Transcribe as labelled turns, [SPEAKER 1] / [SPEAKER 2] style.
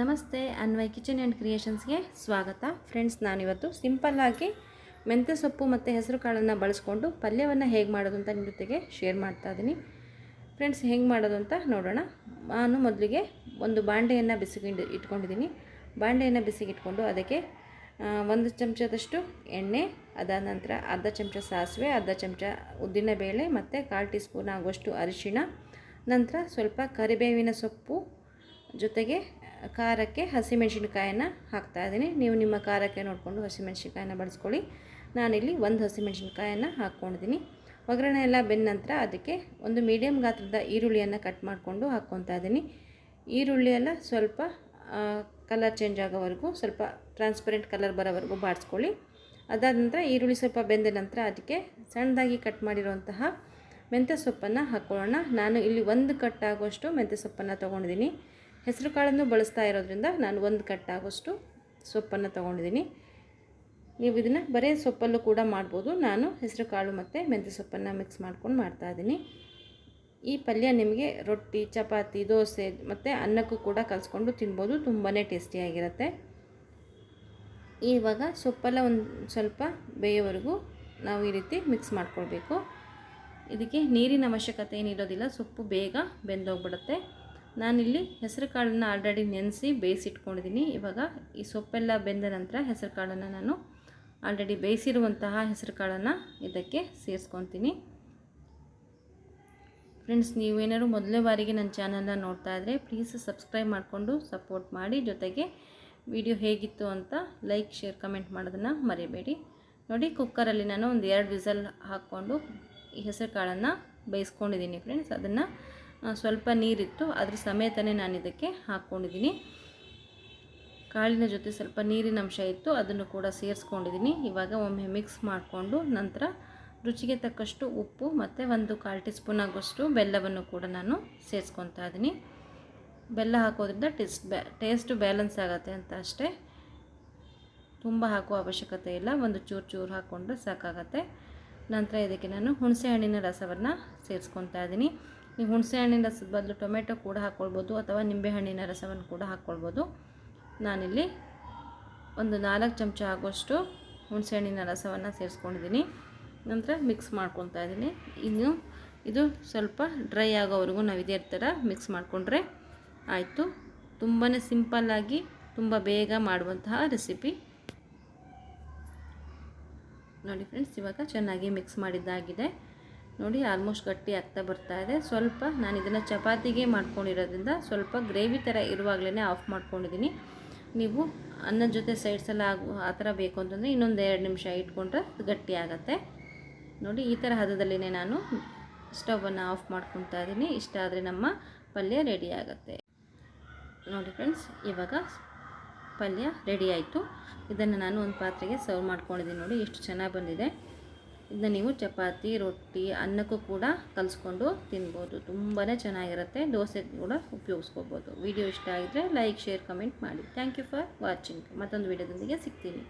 [SPEAKER 1] ನಮಸ್ತೆ, Anvay kitchen and ಕ್ರಿಯೇಷನ್ಸ್ಗೆ ಸ್ವಾಗತ. Friends, ನಾನಿವತ್ತು ಸಿಂಪಲ್ಲಾಗಿ ಮೆಂತ್ಯ ಸೊಪ್ಪು ಮತ್ತು ಹೆಸರು ಕಾಳನ್ನು ಬಳಸ್ಕೊಂಡು ಪಲ್ಯವನ್ನು ಹೇಗೆ ಮಾಡೋದು ಅಂತ ನಿಮ್ಮ ಜೊತೆಗೆ ಶೇರ್ ಮಾಡ್ತಾ ಇದ್ದೀನಿ ಫ್ರೆಂಡ್ಸ್, ಹೆಂಗೆ ಮಾಡೋದು ಅಂತ ನೋಡೋಣ. ನಾನು ಮೊದಲಿಗೆ ಒಂದು ಬಾಂಡೆಯನ್ನು ಬಿಸಿಗೆ ಇಟ್ಕೊಂಡಿದ್ದೀನಿ ಬಾಂಡೆಯನ್ನು ಬಿಸಿಗಿಟ್ಕೊಂಡು ಅದಕ್ಕೆ ಒಂದು ಚಮಚದಷ್ಟು ಎಣ್ಣೆ, ಅದಾದ ನಂತರ ಅರ್ಧ ಚಮಚ ಸಾಸಿವೆ, ಅರ್ಧ ಚಮಚ ಉದ್ದಿನಬೇಳೆ ಮತ್ತು ಕಾಲು ಟೀ ಸ್ಪೂನ್ ಆಗುವಷ್ಟು ಅರಿಶಿಣ, ನಂತರ ಸ್ವಲ್ಪ ಕರಿಬೇವಿನ ಸೊಪ್ಪು ಜೊತೆಗೆ ಖಾರಕ್ಕೆ ಹಸಿಮೆಣ್ಸಿನ್ಕಾಯಿಯನ್ನು ಹಾಕ್ತಾ ಇದ್ದೀನಿ. ನೀವು ನಿಮ್ಮ ಖಾರಕ್ಕೆ ನೋಡಿಕೊಂಡು ಹಸಿಮೆಣ್ಸಿನ್ಕಾಯನ್ನ ಬಳಸ್ಕೊಳ್ಳಿ. ನಾನಿಲ್ಲಿ ಒಂದು ಹಸಿಮೆಣಸಿನ್ಕಾಯನ್ನು ಹಾಕ್ಕೊಂಡಿದ್ದೀನಿ. ಒಗ್ಗರಣೆ ಎಲ್ಲ ಬೆಂದ ನಂತರ ಅದಕ್ಕೆ ಒಂದು ಮೀಡಿಯಮ್ ಗಾತ್ರದ ಈರುಳ್ಳಿಯನ್ನು ಕಟ್ ಮಾಡಿಕೊಂಡು ಹಾಕ್ಕೊತಾ ಇದ್ದೀನಿ. ಈರುಳ್ಳಿಯೆಲ್ಲ ಸ್ವಲ್ಪ ಕಲರ್ ಚೇಂಜ್ ಆಗೋವರೆಗೂ, ಸ್ವಲ್ಪ ಟ್ರಾನ್ಸ್ಪರೆಂಟ್ ಕಲರ್ ಬರೋವರೆಗೂ ಬಾಡಿಸ್ಕೊಳ್ಳಿ. ಅದಾದ ನಂತರ ಈರುಳ್ಳಿ ಸ್ವಲ್ಪ ಬೆಂದ ನಂತರ ಅದಕ್ಕೆ ಸಣ್ಣದಾಗಿ ಕಟ್ ಮಾಡಿರುವಂತಹ ಮೆಂತ್ಯ ಸೊಪ್ಪನ್ನು ಹಾಕ್ಕೊಳ್ಳೋಣ. ನಾನು ಇಲ್ಲಿ ಒಂದು ಕಟ್ ಆಗುವಷ್ಟು ಮೆಂತ್ಯ ಸೊಪ್ಪನ್ನು ತೊಗೊಂಡಿದ್ದೀನಿ. ಹೆಸರು ಕಾಳನ್ನು ಬಳಸ್ತಾ ಇರೋದ್ರಿಂದ ನಾನು ಒಂದು ಕಟ್ಟಾಗೋಷ್ಟು ಸೊಪ್ಪನ್ನು ತೊಗೊಂಡಿದ್ದೀನಿ. ನೀವು ಇದನ್ನು ಬರೀ ಸೊಪ್ಪಲ್ಲೂ ಕೂಡ ಮಾಡ್ಬೋದು. ನಾನು ಹೆಸರು ಕಾಳು ಮತ್ತು ಮೆಂತ್ಯ ಸೊಪ್ಪನ್ನು ಮಿಕ್ಸ್ ಮಾಡ್ಕೊಂಡು ಮಾಡ್ತಾಯಿದ್ದೀನಿ ಈ ಪಲ್ಯ ನಿಮಗೆ ರೊಟ್ಟಿ, ಚಪಾತಿ, ದೋಸೆ ಮತ್ತು ಅನ್ನಕ್ಕೂ ಕೂಡ ಕಲಿಸ್ಕೊಂಡು ತಿನ್ಬೋದು. ತುಂಬಾ ಟೇಸ್ಟಿಯಾಗಿರುತ್ತೆ ಇವಾಗ ಸೊಪ್ಪೆಲ್ಲ ಒಂದು ಸ್ವಲ್ಪ ಬೇಯೋವರೆಗೂ ನಾವು ಈ ರೀತಿ ಮಿಕ್ಸ್ ಮಾಡ್ಕೊಳ್ಬೇಕು. ಇದಕ್ಕೆ ನೀರಿನ ಅವಶ್ಯಕತೆ ಏನಿರೋದಿಲ್ಲ. ಸೊಪ್ಪು ಬೇಗ ಬೆಂದೋಗ್ಬಿಡುತ್ತೆ. ನಾನಿಲ್ಲಿ ಹೆಸರು ಕಾಳನ್ನು ಆಲ್ರೆಡಿ ನೆನೆಸಿ ಬೇಯಿಸಿಟ್ಕೊಂಡಿದ್ದೀನಿ. ಇವಾಗ ಈ ಸೊಪ್ಪೆಲ್ಲ ಬೆಂದ ನಂತರ ಹೆಸರು ಕಾಳನ್ನು ನಾನು ಆಲ್ರೆಡಿ ಬೇಯಿಸಿರುವಂತಹ ಹೆಸರು ಕಾಳನ್ನು ಇದಕ್ಕೆ ಸೇರಿಸ್ಕೊತೀನಿ. ಫ್ರೆಂಡ್ಸ್, ನೀವೇನಾದ್ರು ಮೊದಲನೇ ಬಾರಿಗೆ ನನ್ನ ಚಾನಲ್ನ ನೋಡ್ತಾ ಇದ್ದರೆ ಪ್ಲೀಸ್ ಸಬ್ಸ್ಕ್ರೈಬ್ ಮಾಡಿಕೊಂಡು ಸಪೋರ್ಟ್ ಮಾಡಿ. ಜೊತೆಗೆ ವಿಡಿಯೋ ಹೇಗಿತ್ತು ಅಂತ ಲೈಕ್, ಶೇರ್, ಕಮೆಂಟ್ ಮಾಡೋದನ್ನು ಮರಿಬೇಡಿ. ನೋಡಿ, ಕುಕ್ಕರಲ್ಲಿ ನಾನು ಒಂದು ಎರಡು ವಿಸಲ್ ಹಾಕ್ಕೊಂಡು ಈ ಹೆಸರು ಕಾಳನ್ನು ಬೇಯಿಸ್ಕೊಂಡಿದ್ದೀನಿ ಫ್ರೆಂಡ್ಸ್. ಅದನ್ನು ಸ್ವಲ್ಪ ನೀರಿತ್ತು. ಅದ್ರ ಸಮೇತನೇ ನಾನು ಇದಕ್ಕೆ ಹಾಕ್ಕೊಂಡಿದ್ದೀನಿ. ಕಾಳಿನ ಜೊತೆ ಸ್ವಲ್ಪ ನೀರಿನ ಅಂಶ ಇತ್ತು. ಅದನ್ನು ಕೂಡ ಸೇರಿಸ್ಕೊಂಡಿದ್ದೀನಿ. ಇವಾಗ ಒಮ್ಮೆ ಮಿಕ್ಸ್ ಮಾಡಿಕೊಂಡು ನಂತರ ರುಚಿಗೆ ತಕ್ಕಷ್ಟು ಉಪ್ಪು ಮತ್ತು ಒಂದು ಕಾಲು ಟೀ ಸ್ಪೂನ್ ಆಗೋಷ್ಟು ಬೆಲ್ಲವನ್ನು ಕೂಡ ನಾನು ಸೇರಿಸ್ಕೊತಾ ಇದ್ದೀನಿ. ಬೆಲ್ಲ ಹಾಕೋದ್ರಿಂದ ಟೇಸ್ಟ್ ಬ್ಯಾ ಟೇಸ್ಟು ಬ್ಯಾಲೆನ್ಸ್ ಆಗುತ್ತೆ ಅಂತ ಅಷ್ಟೇ. ತುಂಬ ಹಾಕೋ ಅವಶ್ಯಕತೆ ಇಲ್ಲ. ಒಂದು ಚೂರು ಚೂರು ಹಾಕ್ಕೊಂಡ್ರೆ ಸಾಕಾಗತ್ತೆ. ನಂತರ ಇದಕ್ಕೆ ನಾನು ಹುಣಸೆ ಹಣ್ಣಿನ ರಸವನ್ನು ಸೇರಿಸ್ಕೊತಾ ಇದ್ದೀನಿ. ನೀವು ಹುಣಸೆ ಹಣ್ಣಿನ ರಸದ ಬದಲು ಟೊಮೆಟೊ ಕೂಡ ಹಾಕ್ಕೊಳ್ಬೋದು ಅಥವಾ ನಿಂಬೆಹಣ್ಣಿನ ರಸವನ್ನು ಕೂಡ ಹಾಕ್ಕೊಳ್ಬೋದು ನಾನಿಲ್ಲಿ ಒಂದು ನಾಲ್ಕು ಚಮಚ ಆಗೋಷ್ಟು ಹುಣಸೆ ಹಣ್ಣಿನ ರಸವನ್ನು ಸೇರಿಸ್ಕೊಂಡಿದ್ದೀನಿ. ನಂತರ ಮಿಕ್ಸ್ ಮಾಡ್ಕೊತಾ ಇದ್ದೀನಿ. ಇನ್ನು ಇದು ಸ್ವಲ್ಪ ಡ್ರೈ ಆಗೋವರೆಗೂ ನಾವು ಇದೇ ಥರ ಮಿಕ್ಸ್ ಮಾಡಿಕೊಂಡ್ರೆ ಆಯಿತು. ತುಂಬಾ ಸಿಂಪಲ್ಲಾಗಿ ತುಂಬ ಬೇಗ ಮಾಡುವಂತಹ ರೆಸಿಪಿ ನೋಡಿ ಫ್ರೆಂಡ್ಸ್ ಇವಾಗ ಚೆನ್ನಾಗಿ ಮಿಕ್ಸ್ ಮಾಡಿದ್ದಾಗಿದೆ. ನೋಡಿ ಆಲ್ಮೋಸ್ಟ್ ಗಟ್ಟಿ ಆಗ್ತಾ ಬರ್ತಾ ಇದೆ. ಸ್ವಲ್ಪ ನಾನು ಇದನ್ನು ಚಪಾತಿಗೆ ಮಾಡ್ಕೊಂಡಿರೋದ್ರಿಂದ ಸ್ವಲ್ಪ ಗ್ರೇವಿ ಥರ ಇರುವಾಗಲೇ ಆಫ್ ಮಾಡ್ಕೊಂಡಿದ್ದೀನಿ ನೀವು ಅನ್ನದ ಜೊತೆ ಸೈಡ್ಸೆಲ್ಲ ಆಗು, ಆ ಥರ ಬೇಕು ಅಂತಂದರೆ ಇನ್ನೊಂದು ಎರಡು ನಿಮಿಷ ಇಟ್ಕೊಂಡ್ರೆ ಗಟ್ಟಿ ಆಗುತ್ತೆ. ನೋಡಿ, ಈ ಥರ ಹದದಲ್ಲಿನೇ ನಾನು ಸ್ಟವನ್ನು ಆಫ್ ಮಾಡ್ಕೊತಾ ಇದ್ದೀನಿ ಇಷ್ಟ ಆದರೆ ನಮ್ಮ ಪಲ್ಯ ರೆಡಿ ಆಗುತ್ತೆ. ನೋಡಿ ಫ್ರೆಂಡ್ಸ್ ಇವಾಗ ಪಲ್ಯ ರೆಡಿ ಆಯಿತು. ಇದನ್ನು ನಾನು ಒಂದು ಪಾತ್ರೆಗೆ ಸರ್ವ್ ಮಾಡ್ಕೊಂಡಿದ್ದೀನಿ ನೋಡಿ, ಎಷ್ಟು ಚೆನ್ನಾಗಿ ಬಂದಿದೆ. ಇದನ್ನ ನೀವು ಚಪಾತಿ, ರೊಟ್ಟಿ, ಅನ್ನಕ್ಕೂ ಕೂಡ ಕಲಿಸ್ಕೊಂಡು ತಿನ್ಬೋದು. ತುಂಬಾ ಚೆನ್ನಾಗಿರುತ್ತೆ. ದೋಸೆ ಕೂಡ ಉಪಯೋಗಿಸ್ಕೋಬೋದು. ವಿಡಿಯೋ ಇಷ್ಟ ಆಗಿದ್ರೆ ಲೈಕ್, ಶೇರ್, ಕಮೆಂಟ್ ಮಾಡಿ. Thank you for watching. ಮತ್ತೊಂದು ವಿಡಿಯೋದೊಂದಿಗೆ ಸಿಗ್ತೀನಿ.